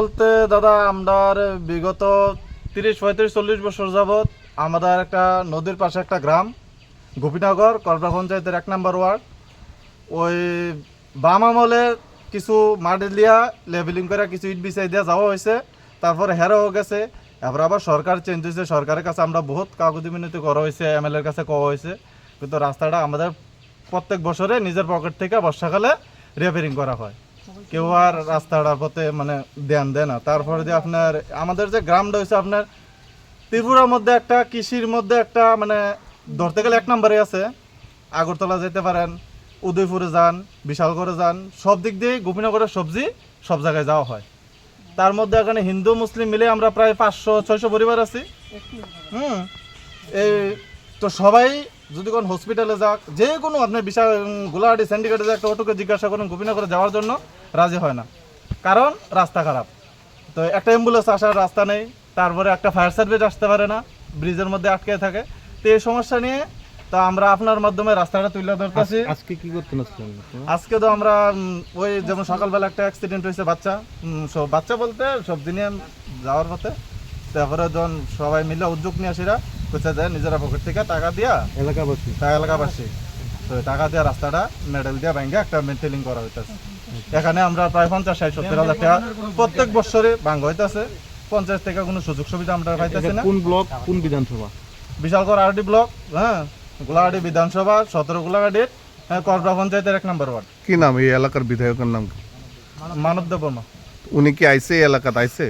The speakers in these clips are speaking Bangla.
বলতে, দাদা, আমার বিগত তিরিশ, পঁয়ত্রিশ, চল্লিশ বছর যাবৎ আমাদের একটা নদীর পাশে একটা গ্রাম, গোপীনগর করবা পঞ্চায়েতের এক নম্বর ওয়ার্ড। ওই বাম আমলে কিছু মাটি লিয়া লেভেলিং করে কিছু ইট বিছাই দিয়ে যাওয়া হয়েছে তারপরে হেরাও গেছে। এবার আবার সরকার চেঞ্জ হয়েছে সরকারের কাছে আমরা বহুত কাগজ মিনতি করা হয়েছে এম এল এর কাছে কওয়া হয়েছে কিন্তু রাস্তাটা আমাদের প্রত্যেক বছরে নিজের পকেট থেকে বর্ষাকালে রিপেয়ারিং করা হয়। কেউ আর রাস্তাটার পথে মানে ধ্যান দেয় না। তারপরে যে আপনার, আমাদের যে গ্রামটা হয়েছে আপনার ত্রিপুরার মধ্যে একটা, কৃষির মধ্যে একটা মানে ধরতে গেলে এক নম্বরে আছে। আগরতলা যেতে পারেন, উদয়পুরে যান, বিশালগড়ে যান, সব দিক দিয়ে গোপীনগরের সবজি সব জায়গায় যাওয়া হয়। তার মধ্যে এখানে হিন্দু, মুসলিম মিলে আমরা প্রায় পাঁচশো, ছয়শো পরিবার আছি। হুম, এই তো সবাই যদি কোন হসপিটালে যাক যে কোনো আপনার বিশাল গোলাহাটি সিন্ডিকেটে যে একটা অটোকে জিজ্ঞাসা করেন গোপীনগরে যাওয়ার জন্য রাজি হয় না। কারণ রাস্তা খারাপ। তো একটা অ্যাম্বুলেন্স আসার রাস্তা নেই তারপরে একটা ফায়ার সার্ভিস আসতে পারে না ব্রিজের মধ্যে আটকে থাকে। তো এই সমস্যা নিয়ে তো আমরা আপনার মাধ্যমে রাস্তাটা তুলে ধরতেছি। আজকে কি করতে আজকে তো আমরা ওই যেমন সকালবেলা একটা অ্যাক্সিডেন্ট হয়েছে বাচ্চা। সব বাচ্চা বলতে সব দিনে যাওয়ার পথে। তারপরে যখন সবাই মিলে উদ্যোগ নিয়ে আসিরা। কোথায় যায় নিজেরা পকেট থেকে টাকা দিয়া এলাকাবাসী। তা এলাকাবাসী। তো টাকা দিয়ে রাস্তাটা মেডেল দিয়া ব্যাংকে একটা মেন্টেলিং করা হইতেছে। এখানে আমরা প্রায় পঞ্চাশ ষাট সত্তর হাজার টাকা প্রত্যেক বছরে ভাঙ্গ হইতেছে। পঞ্চাশ থেকে কোনো সুযোগ সুবিধা আমরা পাইতেছি না। কোন ব্লক কোন বিধানসভা? বিশালগড় আরডি ব্লক হ্যাঁ? গোলাহাটি বিধানসভা সতেরো গোলাঘাটির হ্যাঁ করবা পঞ্চায়েতের এক নম্বর ওয়ার্ড। কি নাম? এই এলাকার বিধায়কের নাম কি? মানব দেবর্মা উনি কি আইসে এই এলাকাতে? আইছে?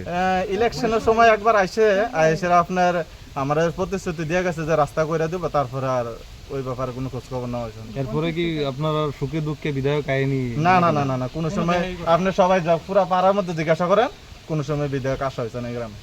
ইলেকশনের সময় একবার আইসে আইসে আপনার আমাদের প্রতিশ্রুতি দিয়ে গেছে যে রাস্তা করে দিব তারপরে আর ওই ব্যাপারে কোনো খোঁজ খবর নেওয়া হয়েছে এরপরে কি আপনার সুখে দুঃখে বিধায়ক আইনি? না না না না না কোনো সময় আপনি সবাই যা- পুরা পাড়ার মধ্যে জিজ্ঞাসা করেন কোনো সময় বিধায়ক আসা হয়েছে না এই গ্রামে।